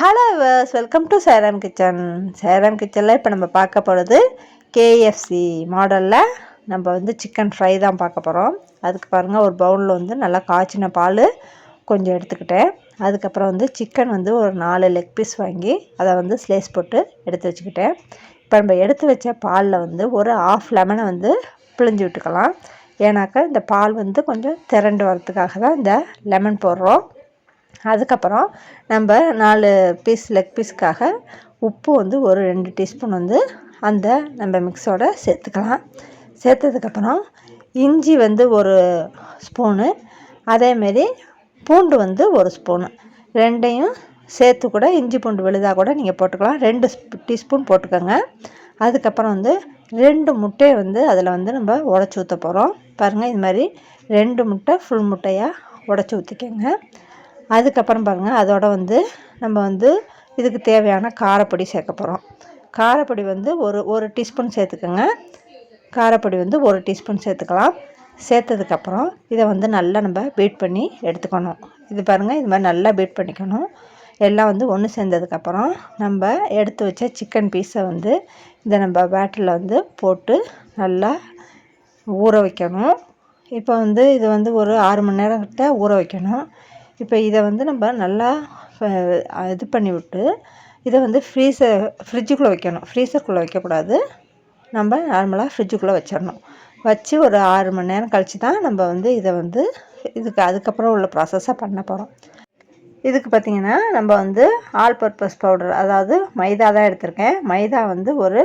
Hello welcome to Cheram kitchen Cheram கிச்சனில் இப்போ நம்ம பார்க்க போகிறது கேஎஃப்சி மாடலில் நம்ம வந்து சிக்கன் ஃப்ரை தான் பார்க்க போகிறோம் அதுக்கு பாருங்கள் ஒரு பவுலில் வந்து நல்லா காய்ச்சின பால் கொஞ்சம் எடுத்துக்கிட்டேன். அதுக்கப்புறம் வந்து சிக்கன் வந்து ஒரு நாலு லெக் பீஸ் வாங்கி அதை வந்து ஸ்லேஸ் போட்டு எடுத்து வச்சுக்கிட்டேன். இப்போ நம்ம எடுத்து வச்ச பாலில் வந்து ஒரு ஆஃப் லெமனை வந்து பிழிஞ்சு விட்டுக்கலாம். ஏன்னாக்கா இந்த பால் வந்து கொஞ்சம் திரண்டு வரத்துக்காக தான் இந்த லெமன் போடுறோம். அதுக்கப்புறம் நம்ம நாலு பீஸ் லெக் பீஸ்க்காக உப்பு வந்து ஒரு ரெண்டு டீஸ்பூன் வந்து அந்த நம்ம மிக்ஸோட சேர்த்துக்கலாம். சேர்த்ததுக்கப்புறம் இஞ்சி வந்து ஒரு ஸ்பூனு அதேமாரி பூண்டு வந்து ஒரு ஸ்பூனு ரெண்டையும் சேர்த்து கூட இஞ்சி பூண்டு விழுதாக கூட நீங்கள் போட்டுக்கலாம். ரெண்டு டீஸ்பூன் போட்டுக்கோங்க. அதுக்கப்புறம் வந்து ரெண்டு முட்டையை வந்து அதில் வந்து நம்ம உடச்சி ஊற்ற போகிறோம் பாருங்கள் இது மாதிரி ரெண்டு முட்டை ஃபுல் முட்டையாக உடச்சி ஊற்றிக்கோங்க அதுக்கப்புறம் பாருங்கள் அதோட வந்து நம்ம வந்து இதுக்கு தேவையான காரப்பொடி சேர்க்க போகிறோம் காரப்பொடி வந்து ஒரு ஒரு டீஸ்பூன் சேர்த்துக்கோங்க. காரப்பொடி வந்து ஒரு டீஸ்பூன் சேர்த்துக்கலாம். சேர்த்ததுக்கப்புறம் இதை வந்து நல்லா நம்ம பீட் பண்ணி எடுத்துக்கணும். இது பாருங்கள் இது மாதிரி நல்லா பீட் பண்ணிக்கணும். எல்லாம் வந்து ஒன்று சேர்ந்ததுக்கப்புறம் நம்ம எடுத்து வச்ச சிக்கன் பீஸை வந்து இதை நம்ம பேட்டரில் வந்து போட்டு நல்லா ஊற வைக்கணும். இப்போ வந்து இது வந்து ஒரு ஆறு மணி நேரம் கிட்ட ஊற வைக்கணும். இப்போ இதை வந்து நம்ம நல்லா இது பண்ணி விட்டு இதை வந்து ஃப்ரீசர் ஃப்ரிட்ஜுக்குள்ளே வைக்கணும். ஃப்ரீசருக்குள்ளே வைக்கக்கூடாது. நம்ம நார்மலாக ஃப்ரிட்ஜுக்குள்ளே வச்சிடணும். வச்சு ஒரு ஆறு மணி நேரம் கழித்து தான் நம்ம வந்து இதை வந்து இதுக்கு அதுக்கப்புறம் உள்ள ப்ராசஸாக பண்ண போகிறோம் இதுக்கு பார்த்திங்கன்னா நம்ம வந்து ஆல் பர்பஸ் பவுடர் அதாவது மைதா தான் எடுத்திருக்கேன். மைதா வந்து ஒரு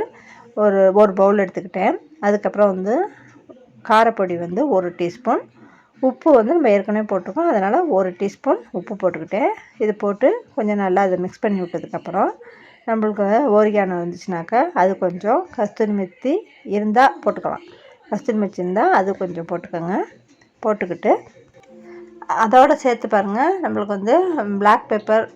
ஒரு ஒரு பவுல் எடுத்துக்கிட்டேன். அதுக்கப்புறம் வந்து காரப்பொடி வந்து ஒரு டீஸ்பூன் உப்பு வந்து நம்ம ஏற்கனவே போட்டிருக்கோம். அதனால் ஒரு டீஸ்பூன் உப்பு போட்டுக்கிட்டேன் இது போட்டு கொஞ்சம் நல்லா அதை மிக்ஸ் பண்ணி விட்டதுக்கப்புறம் நம்மளுக்கு ஓரிகானோ வந்துச்சுனாக்கா அது கொஞ்சம் கஸ்தூரி மெத்தி இருந்தால் போட்டுக்கலாம். கஸ்தூரி மெத்தி இருந்தால் அது கொஞ்சம் போட்டுக்கோங்க. போட்டுக்கிட்டு அதோடு சேர்த்து பாருங்கள் நம்மளுக்கு வந்து பிளாக் பேப்பர்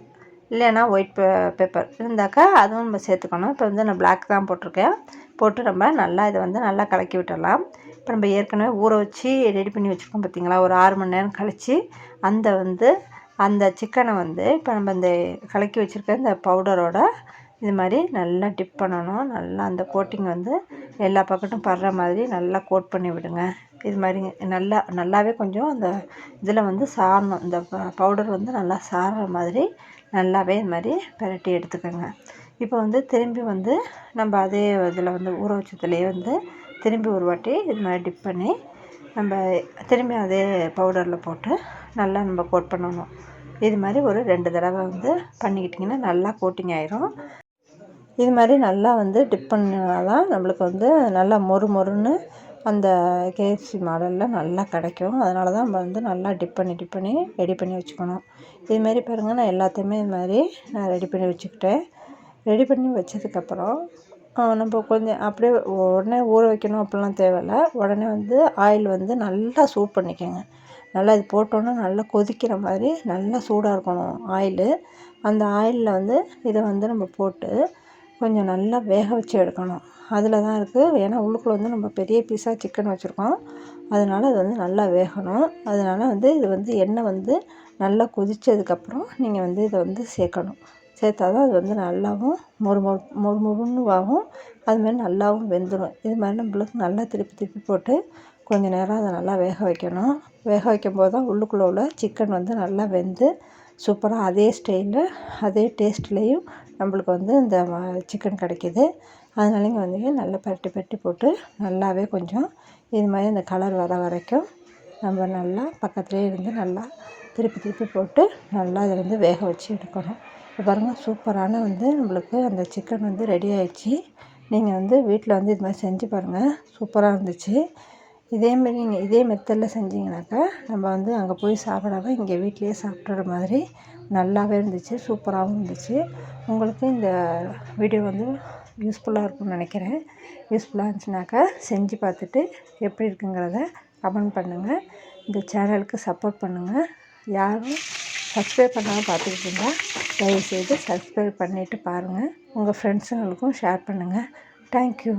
இல்லைன்னா ஒயிட் பே பேப்பர் இருந்தாக்கா அதுவும் நம்ம சேர்த்துக்கணும். இப்போ வந்து நான் பிளாக் தான் போட்டிருக்கேன். போட்டு நம்ம நல்லா இதை வந்து நல்லா கலக்கி விட்டுடலாம். இப்போ நம்ம ஏற்கனவே ஊற வச்சு ரெடி பண்ணி வச்சுருக்கோம் பார்த்திங்களா ஒரு ஆறு மணி நேரம் கழித்து அந்த வந்து அந்த சிக்கனை வந்து இப்போ நம்ம இந்த கலக்கி வச்சுருக்க இந்த பவுடரோட இது மாதிரி நல்லா டிப் பண்ணணும். நல்லா அந்த கோட்டிங் வந்து எல்லா பக்கட்டும் படுற மாதிரி நல்லா கோட் பண்ணி விடுங்க. இது மாதிரி நல்லா நல்லாவே கொஞ்சம் அந்த இதில் வந்து சாரணும். இந்த பவுடர் வந்து நல்லா சாறுற மாதிரி நல்லாவே இது மாதிரி பரட்டி எடுத்துக்கோங்க. இப்போ வந்து திரும்பி வந்து நம்ம அதே இதில் வந்து ஊற வச்சதுலேயே வந்து திரும்பி ஒரு வாட்டி இது மாதிரி டிப் பண்ணி நம்ம திரும்பி அதே பவுடரில் போட்டு நல்லா நம்ம கோட் பண்ணணும். இது மாதிரி ஒரு ரெண்டு தடவை வந்து பண்ணிக்கிட்டிங்கன்னா நல்லா கோட்டிங் ஆயிரும். இது மாதிரி நல்லா வந்து டிப் பண்ணால் தான் நம்மளுக்கு வந்து நல்லா மொறு மொறுன்னு அந்த கேஎஃப்சி மாடலில் நல்லா கிடைக்கும். அதனால தான் நம்ம வந்து நல்லா டிப் பண்ணி டிப் பண்ணி ரெடி பண்ணி வச்சுக்கணும். இதுமாரி பாருங்கள் நான் எல்லாத்தையுமே இது மாதிரி நான் ரெடி பண்ணி வச்சுக்கிட்டேன். ரெடி பண்ணி வச்சதுக்கப்புறம் நம்ம கொஞ்சம் அப்படியே உடனே ஊற வைக்கணும் அப்படிலாம் தேவையில்ல. உடனே வந்து ஆயில் வந்து நல்லா சூட் பண்ணிக்கோங்க. நல்லா இது போட்டோன்னா நல்லா கொதிக்கிற மாதிரி நல்லா சூடாக இருக்கணும் ஆயிலு அந்த ஆயிலில் வந்து இதை வந்து நம்ம போட்டு கொஞ்சம் நல்லா வேக வச்சு எடுக்கணும். அதில் தான் இருக்குது ஏன்னா உள்ளுக்குள்ளே வந்து நம்ம பெரிய பீஸாக சிக்கன் வச்சுருக்கோம். அதனால் அது வந்து நல்லா வேகணும். அதனால் வந்து இது வந்து எண்ணெய் வந்து நல்லா கொதித்ததுக்கப்புறம் நீங்கள் வந்து இதை வந்து சேர்க்கணும். சேர்த்தா தான் அது வந்து நல்லாவும் மொறு மொறு மொறு மொறுன்னு ஆகும் அதுமாரி நல்லாவும் வெந்துடும் இது மாதிரி நம்மளுக்கு நல்லா திருப்பி திருப்பி போட்டு கொஞ்சம் நேரம் அதை நல்லா வேக வைக்கணும். வேக வைக்கும் போது தான் உள்ளுக்குள்ளே உள்ள சிக்கன் வந்து நல்லா வெந்து சூப்பராக அதே ஸ்டைலில் அதே டேஸ்ட்லேயும் நம்மளுக்கு வந்து இந்த சிக்கன் கிடைக்கிது. அதனால இங்கே வந்து நல்லா பரட்டி பரட்டி போட்டு நல்லாவே கொஞ்சம் இது மாதிரி இந்த கலர் வர வரைக்கும் நம்ம நல்லா பக்கத்துலேயே இருந்து நல்லா திருப்பி திருப்பி போட்டு நல்லா அதை வந்து வேக வச்சு எடுக்கணும். இப்போ பாருங்கள் சூப்பரான வந்து நம்மளுக்கு அந்த சிக்கன் வந்து ரெடி ஆயிடுச்சு. நீங்கள் வந்து வீட்டில் வந்து இது மாதிரி செஞ்சு பாருங்கள் சூப்பராக இருந்துச்சு. இதேமாரி நீங்கள் இதே மெத்தடில் செஞ்சிங்கனாக்கா நம்ம வந்து அங்கே போய் சாப்பிடாம இங்கே வீட்லேயே சாப்பிட்ற மாதிரி நல்லாவே இருந்துச்சு சூப்பராகவும் இருந்துச்சு. உங்களுக்கு இந்த வீடியோ வந்து யூஸ்ஃபுல்லாக இருக்கும்னு நினைக்கிறேன். யூஸ்ஃபுல்லாக இருந்துச்சுனாக்கா செஞ்சு பார்த்துட்டு எப்படி இருக்குங்கிறத கமெண்ட் பண்ணுங்கள் இந்த சேனலுக்கு சப்போர்ட் பண்ணுங்கள் யாரும் சப்ஸ்கிரைப் பண்ணாமல் பார்த்துக்கிட்டு இருந்தால் தயவுசெய்து சப்ஸ்கிரைப் பண்ணிவிட்டு பாருங்கள் உங்கள் ஃப்ரெண்ட்ஸுங்களுக்கும் ஷேர் பண்ணுங்கள் தேங்க்யூ